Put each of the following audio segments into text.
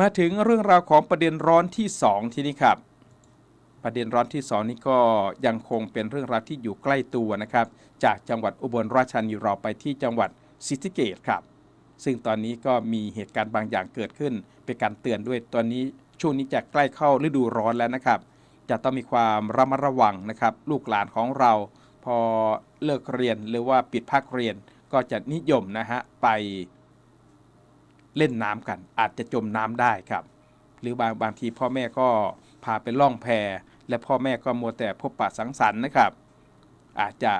มาถึงเรื่องราวของประเด็นร้อนที่ 2 ทีนี้ครับ ประเด็นร้อนที่ 2 นี้ก็ยังคงเป็นเรื่องราวที่อยู่ใกล้ตัวนะครับ จากจังหวัดอุบลราชธานีเราไปที่จังหวัดศรีสะเกษครับ ซึ่งตอนนี้ก็มีเหตุการณ์บางอย่างเกิดขึ้น เป็นการเตือนด้วยตอนนี้ช่วงนี้จะใกล้เข้าฤดูร้อนแล้วนะครับ จะต้องมีความระมัดระวังนะครับ ลูกหลานของเรา พอเลิกเรียนหรือว่าปิดภาคเรียนก็จะนิยมนะฮะไป เล่นน้ำกัน อาจจะจมน้ำได้ครับ หรือบางบางทีพ่อแม่ก็พาไปล่องแพและพ่อแม่ก็มัวแต่พบปะสังสรรค์นะครับ อาจจะ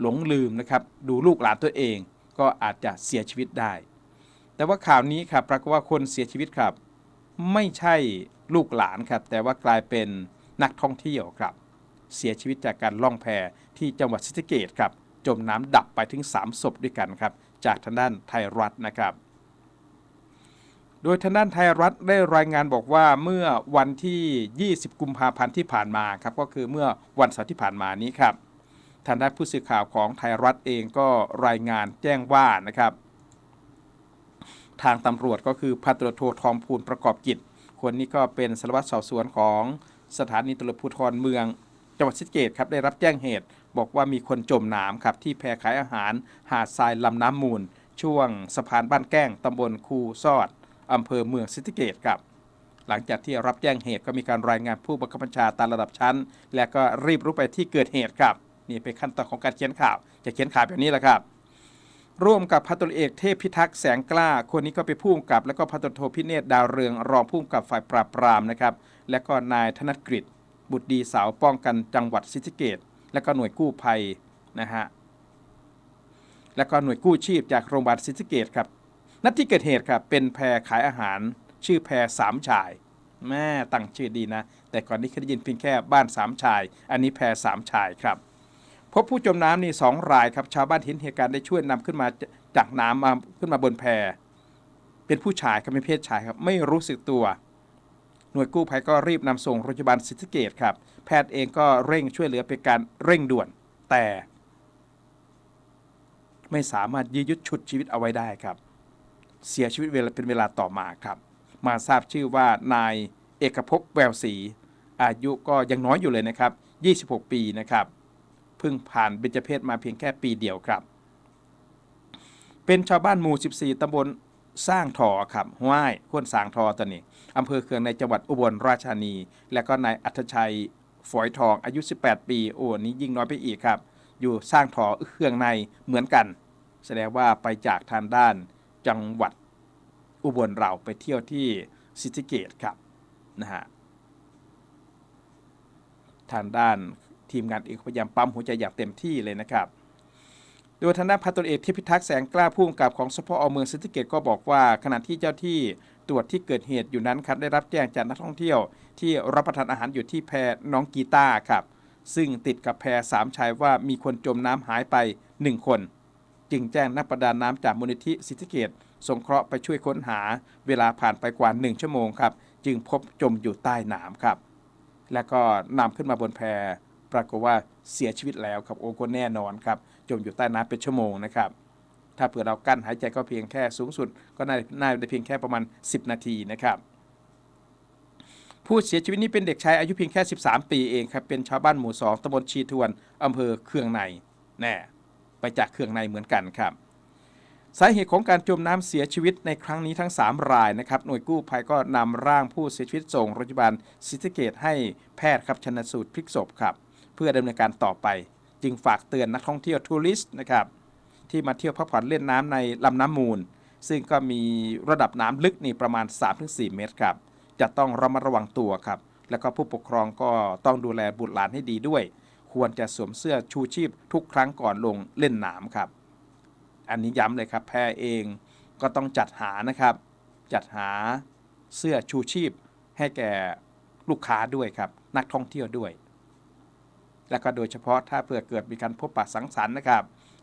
หลงลืมนะครับดูลูกหลานตัวเองก็อาจจะเสียชีวิตได้ แต่ว่าข่าวนี้ครับปรากฏว่าคนเสียชีวิตครับ ไม่ใช่ลูกหลานครับ แต่ว่ากลายเป็นนักท่องเที่ยวครับ เสียชีวิตจากการล่องแพที่จังหวัดศรีสะเกษครับจมน้ำดับไปถึง 3 ศพด้วยกันครับ จากทางด้านไทยรัฐนะครับ โดยทางด้านไทยรัฐได้รายงานบอกว่าเมื่อวันที่ 20 กุมภาพันธ์ที่ผ่านมาครับก็คือเมื่อวันเสาร์ที่ผ่านมานี้ครับทางด้านผู้สื่อข่าวของไทยรัฐเองก็รายงานแจ้งว่านะครับทางตำรวจก็คือพันตำรวจโททองพูลประกอบกิจ คนนี้ก็เป็นสารวัตรสอบสวนของสถานีตำรวจภูธรเมืองจังหวัดสะเกษครับได้รับแจ้งเหตุ บอกว่ามีคนจมน้ำครับที่แพขายอาหารหาดทรายลำน้ำมูล ช่วงสะพานบ้านแก้งตำบลคูซอด อำเภอเมืองศรีสะเกษครับ หลังจากที่รับแจ้งเหตุก็มีการรายงานผู้บังคับบัญชาตามระดับชั้น และก็รีบรุกไปที่เกิดเหตุครับ นี่เป็นขั้นตอนของการเขียนข่าว จะเขียนข่าวแบบนี้แหละครับ ร่วมกับพันตำรวจเอกเทพพิทักษ์แสงกล้า คนนี้ก็เป็นผู้กำกับ แล้วก็พันตำรโทพิเนศดาวเรืองรองผู้กำกับฝ่ายปราบปรามนะครับและก็นายธนกฤษบุตรดีสาวป้องกันจังหวัดศรีสะเกษและก็หน่วยกู้ภัยนะฮะและก็หน่วยกู้ชีพจากโรงพยาบาลศรีสะเกษครับ นัดที่เกิดเหตุครับเป็นแพรขายอาหาร ชื่อแพรสามชาย แม่ตั้งชื่อดีนะ แต่ก่อนนี้เคยได้ยินเพียงแค่บ้านสามชาย อันนี้แพรสามชายครับ พบผู้จมน้ำนี่สองรายครับ ชาวบ้านเห็นเหตุการณ์ได้ช่วยนำขึ้นมาจากน้ำมาขึ้นมาบนแพเป็นผู้ชายครับเป็นเพศชายครับไม่รู้สึกตัว หน่วยกู้ภัยก็รีบนำส่งโรงพยาบาลศรีสะเกษครับ แพทย์เองก็เร่งช่วยเหลือเป็นการเร่งด่วน แต่ ไม่สามารถยื้อยุดฉุดชีวิตเอาไว้ได้ครับ เสียชีวิตเวลาเป็นเวลาต่อมาครับ มาทราบชื่อว่านายเอกภพแววศรีอายุก็ยังน้อยอยู่เลยนะครับ 26 ปีนะครับเพิ่งผ่านเบญจเพศมาเพียงแค่ปีเดียวครับ เป็นชาวบ้านหมู่ 14 ตำบลสร้างทอครับห้วยข้วนสางทอตอนนี้อำเภอเคืองในจังหวัดอุบลราชธานี และก็นายอัธชัยฝอยทองอายุ 18 ปี โอ้นี้ยิ่งน้อยไปอีกครับ อยู่สร้างทอเครื่องในเหมือนกัน แสดงว่าไปจากทางด้าน จังหวัดอุบลเราไปเที่ยวที่ศรีสะเกษครับนะฮะทางด้านทีมงานเองพยายามปั๊มหัวใจอย่างเต็มที่เลยนะครับ โดยทางด้านพันตำรวจเอกเทพิทักษ์แสงกล้าผู้กำกับของสพอเมืองศรีสะเกษก็บอกว่า ขณะที่เจ้าที่ตรวจที่เกิดเหตุอยู่นั้นครับได้รับแจ้งจากนักท่องเที่ยว ที่รับประทานอาหารอยู่ที่แพน้องกีตาครับซึ่งติดกับแพสามชายว่ามีคนจมน้ำหายไป 1 คน จึงแจ้งนักประดาน้ำจากมูลนิธิศรีสะเกษสงเคราะห์ไปช่วยค้นหาเวลาผ่านไปกว่า 1 ชั่วโมงครับ จึงพบจมอยู่ใต้น้ำครับ แล้วก็นำขึ้นมาบนแพปรากฏว่าเสียชีวิตแล้วครับโอ้ก็แน่นอนครับ จมอยู่ใต้น้ำเป็นชั่วโมงนะครับ ถ้าเผื่อเรากั้นหายใจก็เพียงแค่สูงสุด ก็น่าน่าได้เพียงแค่ประมาณ 10 นาทีนะครับ ผู้เสียชีวิตนี้เป็นเด็กชายอายุเพียงแค่ 13 ปีเองครับเป็นชาวบ้านหมู่ 2ตำบลชีทวนอำเภอเคืองในแน่ ไปจากเครื่องในเหมือนกันครับสาเหตุของการจมน้ำเสียชีวิตในครั้งนี้ทั้ง 3 รายนะครับ หน่วยกู้ภัยก็นำร่างผู้เสียชีวิตส่งโรงพยาบาลศรีสเกษให้แพทย์ครับชนสูตรพลิกศพครับ เพื่อดำเนินการต่อไป จึงฝากเตือนนักท่องเที่ยวทัวริสต์นะครับ ที่มาเที่ยวพักผ่อนเล่นน้ำในลำน้ำมูล ซึ่งก็มีระดับน้ำลึกนี่ประมาณ 3-4 เมตรครับ จะต้องระมัดระวังตัวครับ แล้วก็ผู้ปกครองก็ต้องดูแลบุตรหลานให้ดีด้วย ควรจะสวมเสื้อชูชีพทุกครั้งก่อนลงเล่นน้ำครับ อันนี้ย้ำเลยครับแพเองก็ต้องจัดหานะครับ จัดหาเสื้อชูชีพให้แก่ลูกค้าด้วยครับ นักท่องเที่ยวด้วย แล้วก็โดยเฉพาะถ้าเผื่อเกิดมีการพบปะสังสรรค์นะครับ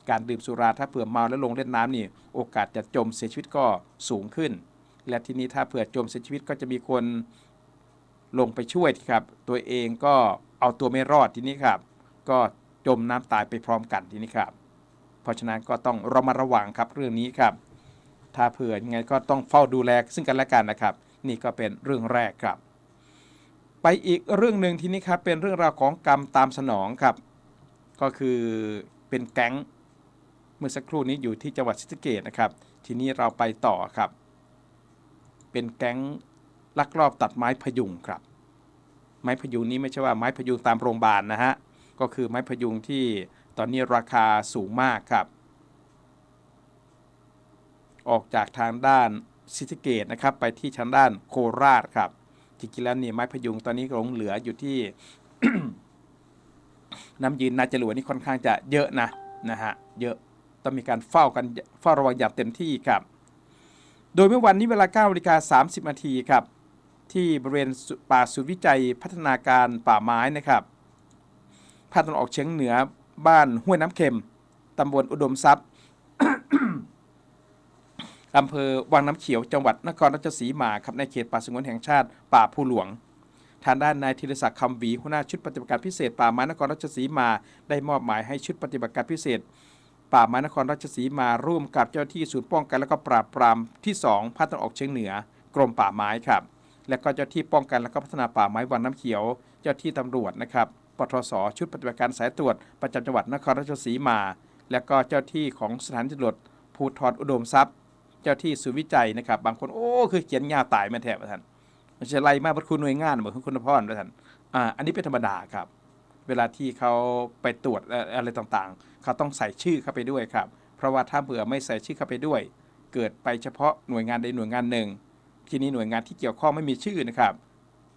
การดื่มสุราถ้าเผื่อเมาแล้วลงเล่นน้ำนี่โอกาสจะจมเสียชีวิตก็สูงขึ้น และทีนี้ถ้าเผื่อจมเสียชีวิตก็จะมีคนลงไปช่วยครับ ตัวเองก็เอาตัวไม่รอดทีนี้ครับ ก็จมน้ำตายไปพร้อมกันทีนี้ครับ เพราะฉะนั้นก็ต้องเระมัดระวังครับเรื่องนี้ครับ ถ้าเผื่อยังไงก็ต้องเฝ้าดูแลซึ่งกันและกันนะครับ นี่ก็เป็นเรื่องแรกครับ ไปอีกเรื่องหนึ่งทีนี้ครับเป็นเรื่องราวของกรรมตามสนองครับ ก็คือเป็นแก๊งเมื่อสักครู่นี้อยู่ที่จังหวัดศรีสะเกษนะครับ ทีนี้เราไปต่อครับ เป็นแก๊งลักลอบตัดไม้พยุงครับ ไม้พยุงนี้ไม่ใช่ว่าไม้พยุงตามโรงพยาบาลนะฮะ ก็คือไม้พยุงที่ตอนนี้ราคาสูงมากครับ ออกจากทางด้านศรีสเกตนะครับไปที่ทางด้านโคราชครับจริงๆแล้วนี่ไม้พยุงตอนนี้หลงเหลืออยู่ที่น้ำยืนนาจรวดนี่ค่อนข้างจะเยอะนะนะฮะเยอะต้องมีการเฝ้ากันเฝ้าระวังอย่างเต็มที่ครับ โดยเมื่อวันนี้เวลา9นาฬิกา30นาทีครับที่บริเวณป่าศูนย์วิจัยพัฒนาการป่าไม้นะครับ ภาคตะวันออกเฉียงเหนือบ้านห้วยน้ำเค็มตำบลอุดมทรัพย์อำเภอวังน้ำเขียวจังหวัดนครราชสีมาครับในเขตป่าสงวนแห่งชาติป่าภูหลวง ทางด้านนายธีรศักดิ์คำวีหัวหน้าชุดปฏิบัติการพิเศษป่าไม้นครราชสีมา ได้มอบหมายให้ชุดปฏิบัติการพิเศษ ป่าไม้นครราชสีมาร่วมกับเจ้าหน้าที่ศูนย์ป้องกันและก็ปราบปรามที่ 2 ภาคตะวันออกเฉียงเหนือ กรมป่าไม้ครับ และก็เจ้าที่ป้องกันและก็พัฒนาป่าไม้วังน้ำเขียว เจ้าที่ตำรวจนะครับ ปทศชุดปฏิบัติการสายตรวจประจำจังหวัดนครราชสีมา และก็เจ้าที่ของสถานตำรวจภูธรอุดมทรัพย์ เจ้าที่ศูนย์วิจัยนะครับ บางคนโอ้คือเขียนยาตายมาแทบท่านมันจะไล่มากพระคุณหน่วยงานเหมือนคุณพรนะท่านอ่าอันนี้เป็นธรรมดาครับ เวลาที่เขาไปตรวจอะไรต่างๆ เขาต้องใส่ชื่อเข้าไปด้วยครับ เพราะว่าถ้าเผื่อไม่ใส่ชื่อเข้าไปด้วย เกิดไปเฉพาะหน่วยงานใดหน่วยงานหนึ่ง ทีนี้หน่วยงานที่เกี่ยวข้องไม่มีชื่อนะครับ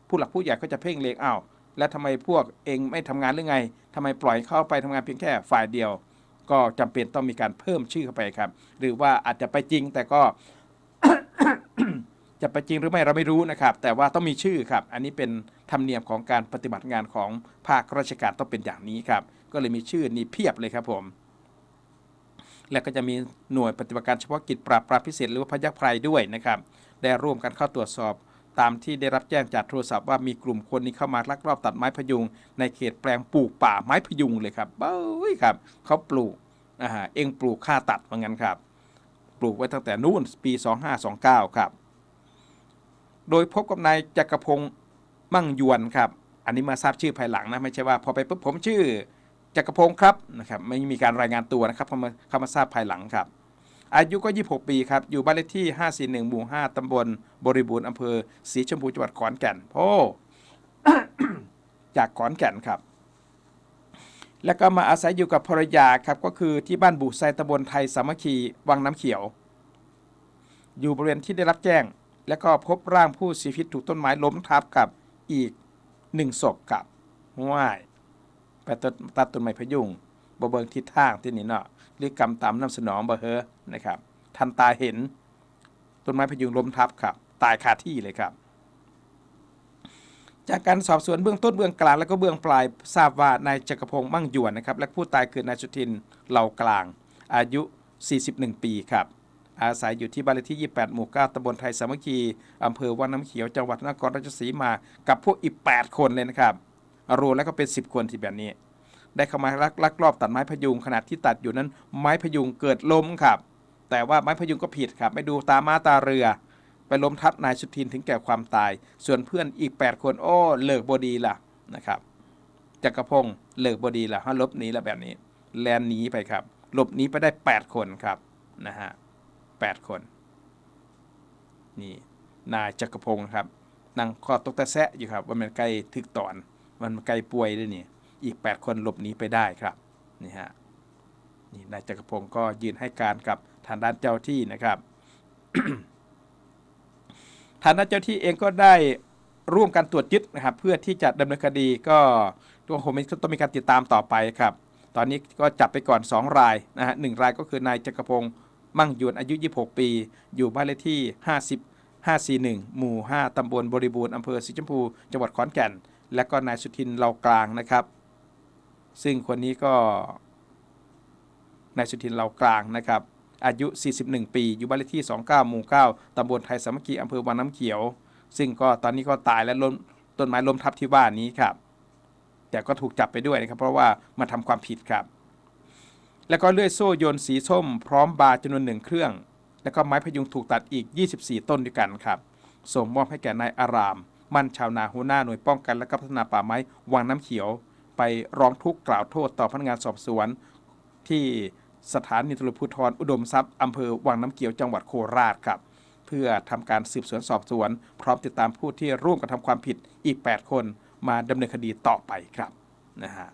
ผู้หลักผู้ใหญ่ก็จะเพ่งเล็งอ้าว แล้วทำไมพวกเองไม่ทำงานหรือไงทำไมปล่อยเข้าไปทำงานเพียงแค่ฝ่ายเดียว ก็จำเป็นต้องมีการเพิ่มชื่อเข้าไปครับ หรือว่าอาจจะไปจริงแต่ก็จะไปจริงหรือไม่เราไม่รู้นะครับ แต่ว่าต้องมีชื่อครับ อันนี้เป็นธรรมเนียมของการปฏิบัติงานของภาคราชการต้องเป็นอย่างนี้ครับ ก็เลยมีชื่อนี้เพียบเลยครับผม และก็จะมีหน่วยปฏิบัติการเฉพาะกิจปราบปรามพิเศษหรือว่าพยัคฆ์ไพรด้วยนะครับ ได้ร่วมกันเข้าตรวจสอบ ตามที่ได้รับแจ้งจากโทรศัพท์ว่ามีกลุ่มคนนี้เข้ามาลักลอบตัดไม้พยุง ในเขตแปลงปลูกป่าไม้พยุงเลยครับเบ้ยครับเขาปลูกอ่าเองปลูกค่าตัดว่างั้นครับ ปลูกไว้ตั้งแต่นู่นปี 2529 ครับ โดยพบกับนายจักรพงศ์มั่งยวนครับ อันนี้มาทราบชื่อภายหลังนะไม่ใช่ว่าพอไปปุ๊บผมชื่อจักรพงศ์ครับนะครับไม่มีการรายงานตัวนะครับเขามาเขามาทราบภายหลังครับ อายุก็ 26 ปีครับ อยู่บ้านเลขที่ 541หมู่5ตำบลบริบูรณ์อำเภอศรีชมพูจังหวัดขอนแก่นโอ้จากขอนแก่นครับ แล้วก็มาอาศัยอยู่กับภรรยาครับ ก็คือที่บ้านบุไซตำบลไทยสามัคคีวังน้ำเขียว อยู่บริเวณที่ได้รับแจ้ง แล้วก็พบร่างผู้เสียชีวิตถูกต้นไม้ล้มทับกับอีกหนึ่งศพกับว่ายไปตัดตัดต้นไม้พยุงบเบิงทิศทางที่นี่เนาะ หรือกรรมตามน้ำสนองบ่เฮอนะครับ ทันตาเห็น ต้นไม้พยุงล้มทับครับ ตายคาที่เลยครับ จากการสอบสวนเบื้องต้นเบื้องกลาง และก็เบื้องปลายทราบว่านายจักรพงศ์มั่งหยวนนะครับ และผู้ตายคือนายสุทินเหล่ากลาง อายุ 41 ปีครับอาศัยอยู่ที่บ้านเลขที่ 28 หมู่ 9ตำบลไทยสามัคคีอำเภอวังน้ำเขียว จังหวัดนครราชสีมา กับพวกอีก 8 คนเลยนะครับ รวมแล้วก็เป็น 10 คนที่แบบนี้ ได้เข้ามาลักลักลอบตัดไม้พยุงขนาดที่ตัดอยู่นั้น ไม้พยุงเกิดล้มครับ แต่ว่าไม้พยุงก็ผิดครับ ไม่ดูตามาตาเรือ ไปล้มทับนายสุทินถึงแก่ความตาย ส่วนเพื่อนอีก 8 คนโอ้เลิกบดีล่ะนะครับจักรพงศ์เลิกบดีล่ะฮะลบหนีแล้วแบบนี้ แลนหนีไปครับ หลบหนีไปได้ 8 คนครับนะฮะ8คนนี่นายจักรพงศ์ครับนั่งคอตกตะแซะอยู่ครับว่ามันใกล้ถึกตอน มันใกล้ป่วยด้วยนี่ อีก 8 คนหลบหนีไปได้ครับนี่ฮะนี่นายจักรพงศ์ก็ยืนให้การกับทางด้านเจ้าที่นะครับทางด้านเจ้าที่เองก็ได้ร่วมกันตรวจยึดนะครับ เพื่อที่จะดำเนินคดีก็ตัวผมต้องมีการติดตามต่อไปครับ ตอนนี้ก็จับไปก่อน 2 รายนะฮะหนึ่งรายก็คือนายจักรพงศ์มั่งยวนอายุ 26 ปี อยู่บ้านเลขที่ 50 541 หมู่ 5 ตำบลบริบูรณ์ อำเภอสีชมพู จังหวัดขอนแก่น และก็นายสุทินเหล่ากลางนะครับ ซึ่งคนนี้ก็นายสุทินเหล่ากลางนะครับ อายุ 41 ปี อยู่บ้านเลขที่ 29หมู่9ตำบลไทยสามัคคีอำเภอวังน้ำเขียว ซึ่งก็ตอนนี้ก็ตายและล้มต้นไม้ล้มทับที่ว่านนี้ครับ แต่ก็ถูกจับไปด้วยนะครับ เพราะว่ามาทำความผิดครับ แล้วก็เลื่อยโซ่โยนสีส้ม พร้อมบาจำนวนหนึ่งเครื่อง แล้วก็ไม้พยุงถูกตัดอีก 24 ต้นด้วยกันครับ ส่งมอบให้แก่นายอาราม มั่นชาวนาหัวหน้าหน่วยป้องกันและก็พัฒนาป่าไม้วังน้ำเขียว ไปร้องทุกข์กล่าวโทษต่อพนักงานสอบสวน ที่สถานีตำรวจภูธรอุดมทรัพย์อำเภอวังน้ำเขียวจังหวัดโคราชครับ เพื่อทำการสืบสวนสอบสวน พร้อมติดตามผู้ที่ร่วมกระทำความผิดอีก 8 คนมาดำเนินคดีต่อไปครับนะฮะ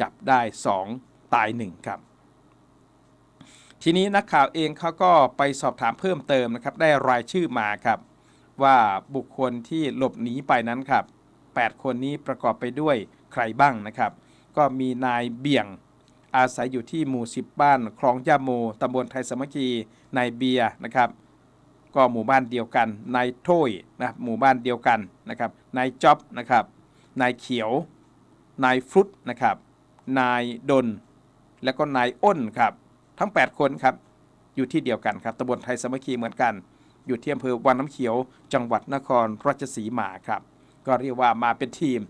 จับได้ 2 ตาย 1 ครับ ทีนี้นักข่าวเองเขาก็ไปสอบถามเพิ่มเติมนะครับ ได้รายชื่อมาครับ ว่าบุคคลที่หลบหนีไปนั้นครับ 8 คนนี้ประกอบไปด้วย ใครบ้างนะครับ ก็มีนายเบี่ยงอาศัยอยู่ที่หมู่ 10 บ้านคลองย่าโมตำบลไทยสมัคีนายเบียนะครับ ก็หมู่บ้านเดียวกันนายโถ้ยนะครับหมู่บ้านเดียวกันนะครับนายจ๊อบนะครับนายเขียวนายฟรุตนะครับนายดน แล้วก็นายอ้นครับ ทั้ง 8 คนครับอยู่ที่เดียวกันครับตำบลไทยสมัคคีเหมือนกัน อยู่ที่อำเภอวังน้ำเขียว จังหวัดนครราชสีมาครับ ก็เรียกว่ามาเป็นทีม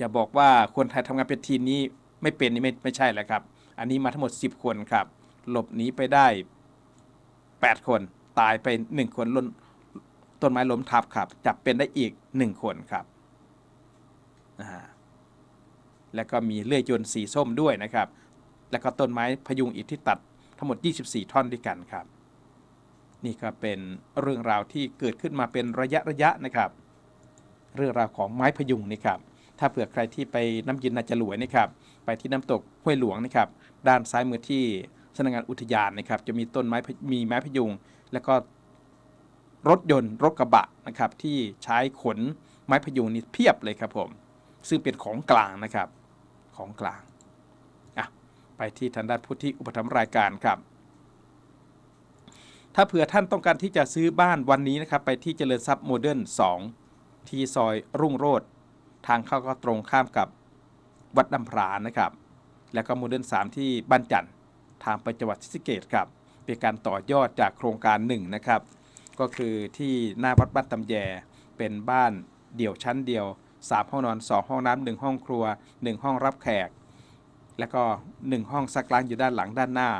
จะบอกว่าคนไทยทำงานเป็นทีมนี้ไม่เป็นนี่ไม่ไม่ใช่แหละครับ อันนี้มาทั้งหมด 10 คนครับ หลบหนีไปได้ 8 คนตายไป 1 คนล้นต้นไม้ล้มทับครับ จับเป็นได้อีก 1 คนครับนะฮะแล้วก็มีเลื่อยยนต์สีส้มด้วยนะครับ แล้วก็ต้นไม้พยุงอีกที่ตัดทั้งหมด 24 ท่อนด้วยกันครับ นี่ก็เป็นเรื่องราวที่เกิดขึ้นมาเป็นระยะระยะนะครับ เรื่องราวของไม้พยุงนี่ครับ ถ้าเผื่อใครที่ไปน้ำยินนาจรวยนะครับไปที่น้ำตกห้วยหลวงนะครับด้านซ้ายมือที่สำนักงานอุทยานนะครับจะมีต้นไม้มีไม้พยุง แล้วก็รถยนต์รถกระบะนะครับที่ใช้ขนไม้พยุงนี่เพียบเลยครับผม ซึ่งเป็นของกลางนะครับของกลางอะไปที่ทางด้านผู้ที่อุปถัมภ์รายการครับ ถ้าเผื่อท่านต้องการที่จะซื้อบ้านวันนี้นะครับ ไปที่เจริญทรัพย์โมเดิร์น2ที่ซอยรุ่งโรจน์ ทางเข้าก็ตรงข้ามกับวัดดำพรานนะครับ แล้วก็โมเดิร์น3ที่บ้านจันทร์ทางไปจังหวัดศรีสะเกษครับ เป็นการต่อยอดจากโครงการ1นะครับ ก็คือที่หน้าวัดบ้านตำแย เป็นบ้านเดี่ยวชั้นเดียว 3 ห้องนอน 2 ห้องน้ำ1ห้องครัว 1 ห้องรับแขก แล้วก็ 1 ห้องซักล้างอยู่ด้านหลังด้านหน้า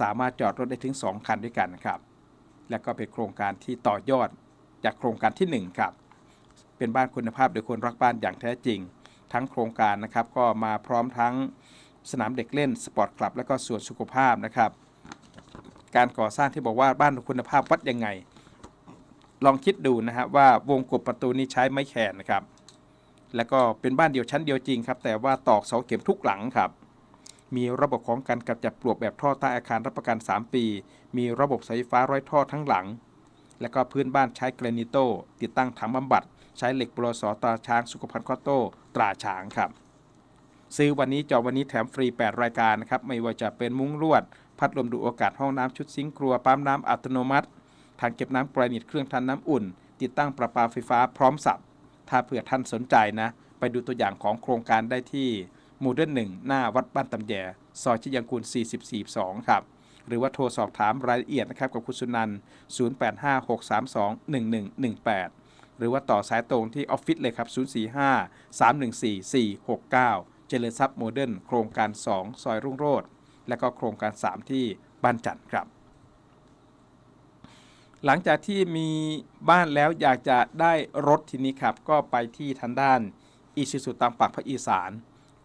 สามารถจอดรถได้ถึง 2 คันด้วยกันนะครับ และก็เป็นโครงการที่ต่อยอดจากโครงการที่ 1 ครับ เป็นบ้านคุณภาพโดยคนรักบ้านอย่างแท้จริง ทั้งโครงการนะครับก็มาพร้อมทั้งสนามเด็กเล่นสปอร์ตคลับ และก็สวนสุขภาพนะครับ การก่อสร้างที่บอกว่าบ้านคุณภาพวัดยังไง ลองคิดดูนะฮะว่าวงกบประตูนี้ใช้ไม้แขนนะครับ แล้วก็เป็นบ้านเดียวชั้นเดียวจริงครับ แต่ว่าตอกเสาเข็มทุกหลังครับมีระบบของการกำจัดปลวกแบบท่อใต้อาคารรับประกัน 3 ปี มีระบบสายไฟฟ้าร้อยท่อทั้งหลัง แล้วก็พื้นบ้านใช้แกรนิโตติดตั้งถังบำบัด ใช้เหล็กบลสตราช้างสุขภัณฑ์คอโต้ตราช้างครับ ซื้อวันนี้จองวันนี้แถมฟรี 8 รายการนะครับ ไม่ว่าจะเป็นมุ้งลวด พัดลมดูอากาศห้องน้ำชุดซิงค์ครัวปั๊มน้ำอัตโนมัติถังเก็บน้ำกรนิตเครื่องทำน้ำอุ่น ติดตั้งประปาไฟฟ้าพร้อมสับ ถ้าเผื่อท่านสนใจนะ ไปดูตัวอย่างของโครงการได้ที่โมเดิร์นหนึ่งหน้าวัดบ้านตำแยซอยชิยังกูล44ครับ หรือว่าโทรสอบถามรายละเอียดนะครับกับคุณสุนันท์0856321118 หรือว่าต่อสายตรงที่ออฟฟิศเลยครับ 045-314-469 เจริญทรัพย์โมเดิร์นโครงการ 2 ซอยรุ่งโรจน์และก็โครงการ 3 ที่บ้านจันทร์ครับ หลังจากที่มีบ้านแล้วอยากจะได้รถทีนี้ครับ ก็ไปที่ทางด้านอีชิสุตามปากภาคอีสาน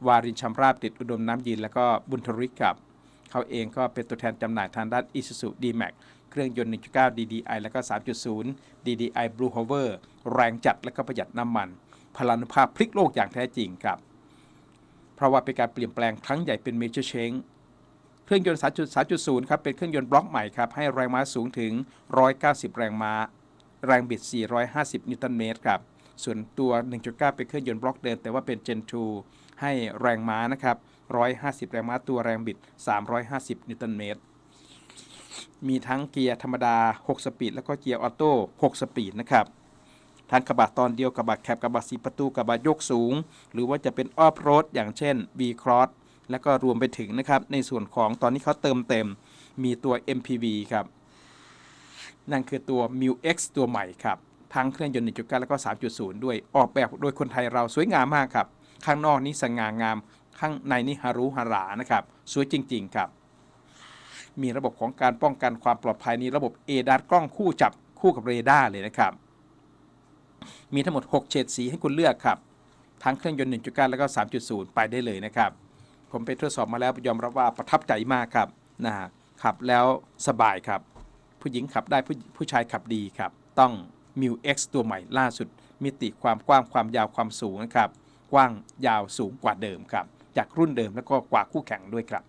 วารินชำราบติดอุดมน้ำยินแล้วก็บุญทริกครับ เขาเองก็เป็นตัวแทนจำหน่ายทางด้าน Isuzu D-Max เครื่องยนต์ 1.9 DDI แล้วก็ 3.0 DDI Blue Hover แรงจัดและก็ประหยัดน้ำมัน พลานุภาพพลิกโลกอย่างแท้จริงครับ เพราะว่าเป็นการเปลี่ยนแปลงครั้งใหญ่เป็น Major Change เครื่องยนต์3.3.0 ครับ เป็นเครื่องยนต์บล็อกใหม่ครับ ให้แรงม้าสูงถึง 190 แรงม้า แรงบิด 450 นิวตันเมตรครับ ส่วนตัว 1.9 เป็นเครื่องยนต์บล็อกเดิม แต่ว่าเป็น Gen 2 ให้แรงม้านะครับ 150 แรงม้า ตัวแรงบิด 350 นิวตันเมตร มีทั้งเกียร์ธรรมดา 6 สปีด แล้วก็เกียร์ออโต้ 6 สปีดนะครับทั้งกระบะตอนเดียวกระบะแคบกระบะสีประตูกระบะยกสูง หรือว่าจะเป็นออฟโรดอย่างเช่น V Cross แล้วก็รวมไปถึงนะครับ ในส่วนของตอนนี้เขาเติมเต็ม มีตัว MPV ครับ นั่นคือตัว m u X ตัวใหม่ครับทั้งเครื่องยนต์1.9แล้วก็ 3.0 ด้วยออกแบบโดยคนไทยเราสวยงามมากครับ ข้างนอกนี่สง่างาม ข้างในนี่ฮารุฮารานะครับ สวยจริง ๆ ครับ มีระบบของการป้องกันความปลอดภัยนี้ระบบ a d a s กล้องคู่จับคู่กับเรดาร์เลยนะครับ มีทั้งหมด 6 เฉดสีให้คุณเลือกครับ ทั้งเครื่องยนต์ 1.9 แล้วก็ 3.0 ไปได้เลยนะครับ ผมไปทดสอบมาแล้วยอมรับว่าประทับใจมากครับนะฮะขับแล้วสบายครับ ผู้หญิงขับได้ผู้ผู้ชายขับดีครับ ต้อง m i u X ตัวใหม่ล่าสุด มิติความกว้างความยาวความสูงนะครับ กว้างยาวสูงกว่าเดิมครับ จากรุ่นเดิมแล้วก็กว่าคู่แข่งด้วยครับ